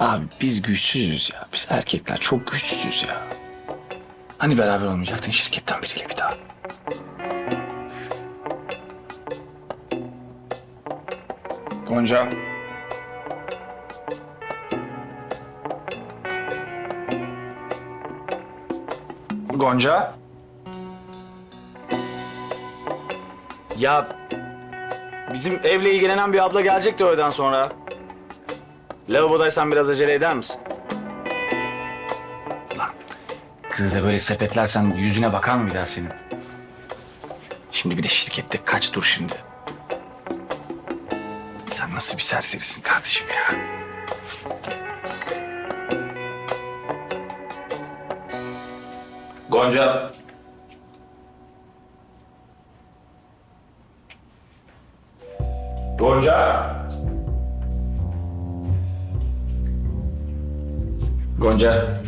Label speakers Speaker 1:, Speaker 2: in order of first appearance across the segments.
Speaker 1: Abi biz güçsüzüz ya. Biz erkekler çok güçsüzüz ya. Hani beraber olmayacaktın şirketten biriyle bir daha? Gonca. Gonca. Ya bizim evle ilgilenen bir abla gelecekti öğleden sonra. Lavabodaysan biraz acele eder misin? Lan kızı da böyle sepetlersen yüzüne bakar mı bir daha senin? Şimdi bir de şirkette kaç dur şimdi. Sen nasıl bir serserisin kardeşim ya? Gonca. Gonca. Gonca.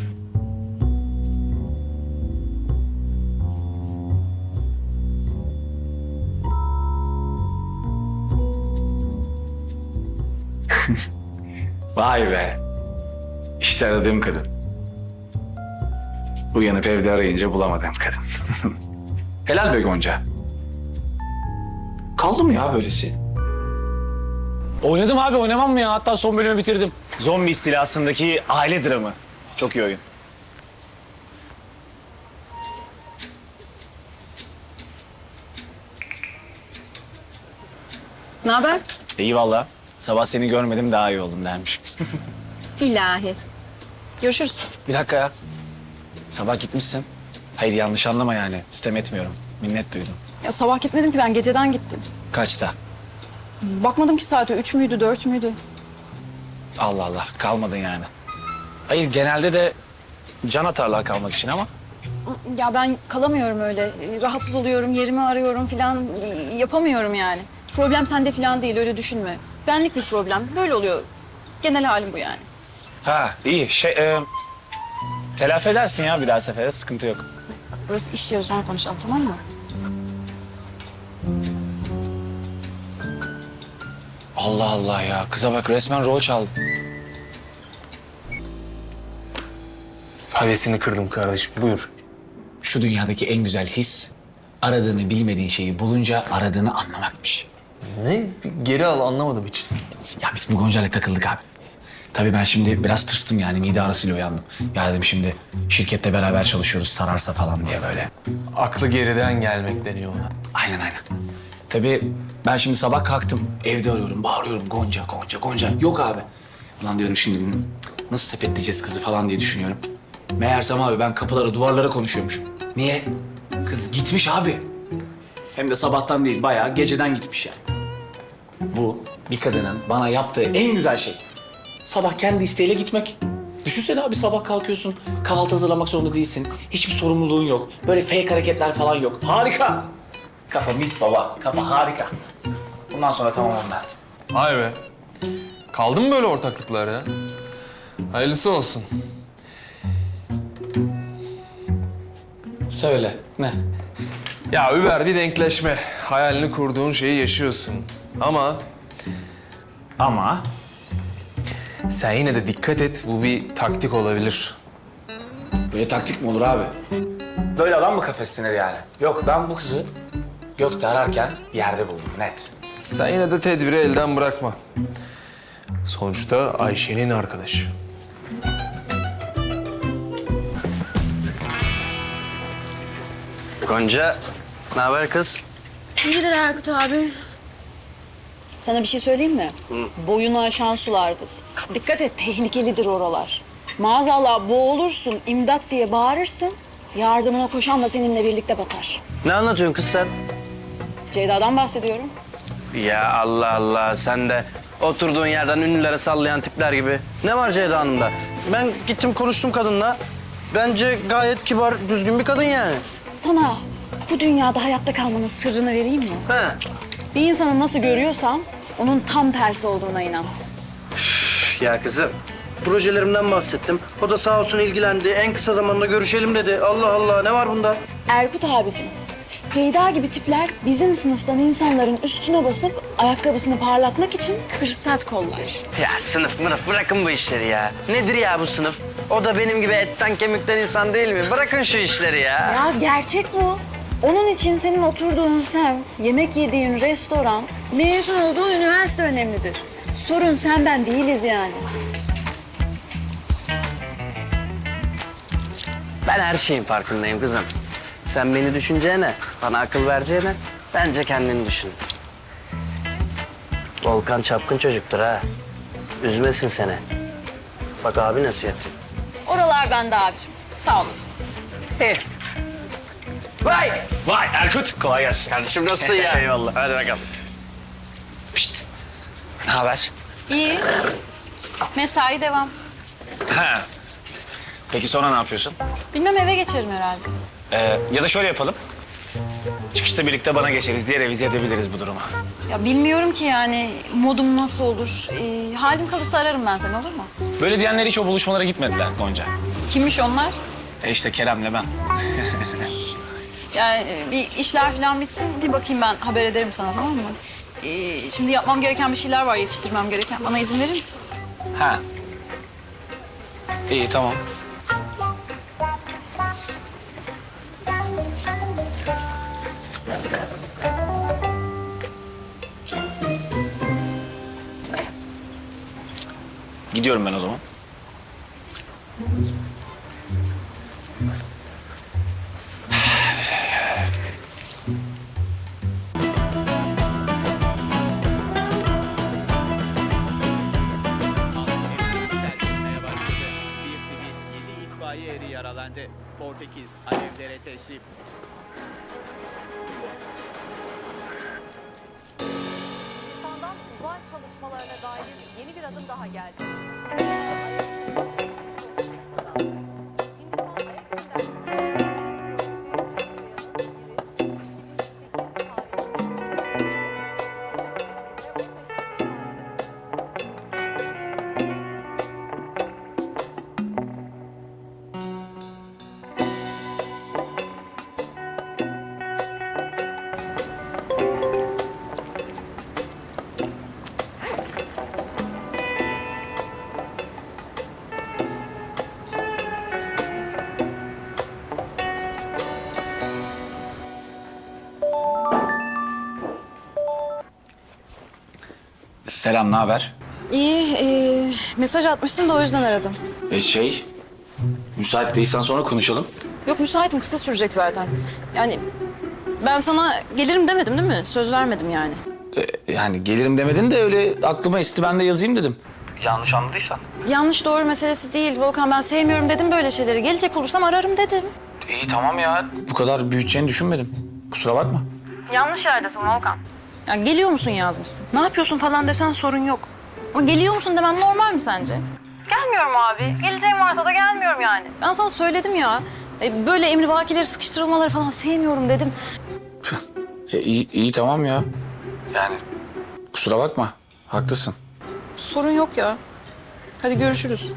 Speaker 1: Vay be. İşte aradığım kadın. Uyanıp evde arayınca bulamadığım kadın. Helal be Gonca. Kaldı mı ya böylesi?
Speaker 2: Oynadım abi oynamam mı ya? Hatta son bölümü bitirdim. Zombi istilasındaki aile dramı. Çok iyi oyun.
Speaker 3: Ne haber?
Speaker 2: İyi valla. Sabah seni görmedim daha iyi oldum dermiş.
Speaker 3: İlahi. Görüşürüz.
Speaker 2: Bir dakika ya. Sabah gitmişsin. Hayır yanlış anlama yani. Sistem etmiyorum. Minnet duydum.
Speaker 3: Ya sabah gitmedim ki ben geceden gittim.
Speaker 2: Kaçta?
Speaker 3: Bakmadım ki saate üç müydü dört müydü?
Speaker 2: Allah Allah kalmadın yani. Hayır genelde de can atarlar kalmak için ama.
Speaker 3: Ya ben kalamıyorum öyle. Rahatsız oluyorum, yerimi arıyorum filan. Yapamıyorum yani. Problem sende filan değil öyle düşünme. Benlik bir problem. Böyle oluyor. Genel halim bu yani.
Speaker 2: Ha iyi şey e, telafi edersin ya bir daha sefere sıkıntı yok.
Speaker 3: Burası iş yeri sonra konuşalım tamam mı?
Speaker 2: Allah Allah ya kıza bak resmen rol çaldı.
Speaker 4: Hevesini kırdım kardeşim. Buyur.
Speaker 2: Şu dünyadaki en güzel his aradığını bilmediğin şeyi bulunca aradığını anlamakmış.
Speaker 4: Ne? Geri al anlamadım hiç.
Speaker 2: Ya biz bu Gonca'yla takıldık abi. Tabii ben şimdi biraz tırstım yani mide arasıyla uyandım. Ya dedim şimdi şirkette beraber çalışıyoruz sararsa falan diye böyle.
Speaker 4: Aklı geriden gelmek deniyor ona.
Speaker 2: Aynen aynen. Tabii ben şimdi sabah kalktım. Evde arıyorum, bağırıyorum. Gonca, Gonca, Gonca. Yok abi. Ulan diyorum şimdi nasıl sepetleyeceğiz kızı falan diye düşünüyorum. Meğersem abi ben kapılara, duvarlara konuşuyormuşum. Niye? Kız gitmiş abi. Hem de sabahtan değil, bayağı geceden gitmiş yani. Bu bir kadının bana yaptığı en güzel şey. Sabah kendi isteğiyle gitmek. Düşünsene abi sabah kalkıyorsun, kahvaltı hazırlamak zorunda değilsin. Hiçbir sorumluluğun yok. Böyle fake hareketler falan yok. Harika. Kafa mis baba. Kafa harika. Bundan sonra tamamım ben.
Speaker 4: Vay be. Kaldı mı böyle ortaklıklar ya? Hayırlısı olsun.
Speaker 2: Söyle. Ne?
Speaker 4: Ya Über bir denkleşme. Hayalini kurduğun şeyi yaşıyorsun. Ama
Speaker 2: Ama
Speaker 4: sen yine de dikkat et. Bu bir taktik olabilir.
Speaker 2: böyle taktik mi olur abi? Böyle adam mı kafeslenir yani? Yok ben bu kızı gökte ararken yerde buldum net.
Speaker 4: Sen yine de tedbiri elden bırakma. Sonuçta Ayşe'nin arkadaşı.
Speaker 5: Gonca, ne haber kız?
Speaker 3: İyidir Erkut abi. Sana bir şey söyleyeyim mi? Boyunu aşan sulardır. Dikkat et tehlikelidir oralar. Maazallah boğulursun, imdat diye bağırırsın. Yardımına koşan da seninle birlikte batar.
Speaker 5: Ne anlatıyorsun kız sen?
Speaker 3: Ceyda'dan bahsediyorum.
Speaker 5: Ya Allah Allah, sen de oturduğun yerden ünlülere sallayan tipler gibi. Ne var Ceyda Hanım'da? Ben gittim konuştum kadınla. Bence gayet kibar, düzgün bir kadın yani.
Speaker 3: Sana bu dünyada hayatta kalmanın sırrını vereyim mi?
Speaker 5: He.
Speaker 3: Bir insanı nasıl görüyorsan onun tam tersi olduğuna inan.
Speaker 5: Ya kızım, projelerimden bahsettim. O da sağ olsun ilgilendi. En kısa zamanda görüşelim dedi. Allah Allah, ne var bunda?
Speaker 3: Erkut abicim, Ceyda gibi tipler bizim sınıftan insanların üstüne basıp ayakkabısını parlatmak için fırsat kollar.
Speaker 5: Ya sınıf mınıf bırakın bu işleri ya. Nedir ya bu sınıf? O da benim gibi etten kemikten insan değil mi? Bırakın şu işleri ya.
Speaker 3: Ya gerçek bu. Onun için senin oturduğun semt, yemek yediğin restoran, mezun olduğun üniversite önemlidir. Sorun sen ben değiliz yani.
Speaker 5: Ben her şeyin farkındayım kızım. Sen beni düşüneceğine, bana akıl vereceğine bence kendini düşün. Volkan çapkın çocuktur ha. Üzmesin seni. Bak abi nasihati.
Speaker 3: Oralar bende abicim. Sağ olasın.
Speaker 5: Hey. Vay! Vay Erkut. Kolay gelsin. Kardeşim nasılsın ya? Eyvallah. Hadi bakalım. Pişt. Ne haber?
Speaker 3: İyi. Mesai devam.
Speaker 2: Ha. Peki sonra ne yapıyorsun?
Speaker 3: Bilmem eve geçerim herhalde.
Speaker 2: Ee, ya da şöyle yapalım. Çıkışta birlikte bana geçeriz diye revize edebiliriz bu durumu.
Speaker 3: Ya bilmiyorum ki yani modum nasıl olur. Ee, halim kalırsa ararım ben seni olur mu?
Speaker 2: Böyle diyenler hiç o buluşmalara gitmediler Gonca.
Speaker 3: Kimmiş onlar?
Speaker 2: E işte Kerem'le ben.
Speaker 3: Yani e, bir işler falan bitsin bir bakayım ben haber ederim sana tamam mı? Ee, şimdi yapmam gereken bir şeyler var yetiştirmem gereken. Bana izin verir misin?
Speaker 2: Ha. İyi tamam. Gidiyorum ben o zaman.
Speaker 6: Portekiz alevlere teslim.
Speaker 7: Uzay çalışmalarına dair yeni bir adım daha geldi.
Speaker 2: Selam, ne haber?
Speaker 3: İyi, e, mesaj atmışsın da o yüzden aradım.
Speaker 2: E şey, müsait değilsen sonra konuşalım.
Speaker 3: Yok müsaitim, kısa sürecek zaten. Yani ben sana gelirim demedim değil mi? Söz vermedim yani.
Speaker 2: E, yani gelirim demedin de öyle aklıma esti ben de yazayım dedim. Yanlış anladıysan.
Speaker 3: Yanlış doğru meselesi değil Volkan. Ben sevmiyorum dedim böyle şeyleri. Gelecek olursam ararım dedim.
Speaker 2: İyi tamam ya. Bu kadar büyüteceğini düşünmedim. Kusura bakma.
Speaker 3: Yanlış yerdesin Volkan. Ya geliyor musun yazmışsın. Ne yapıyorsun falan desen sorun yok. Ama geliyor musun demem normal mi sence? Gelmiyorum abi. Geleceğim varsa da gelmiyorum yani. Ben sana söyledim ya. E, Böyle emrivakileri sıkıştırılmaları falan sevmiyorum dedim.
Speaker 2: E, iyi, iyi tamam ya. Yani kusura bakma. Haklısın.
Speaker 3: Sorun yok ya. Hadi görüşürüz.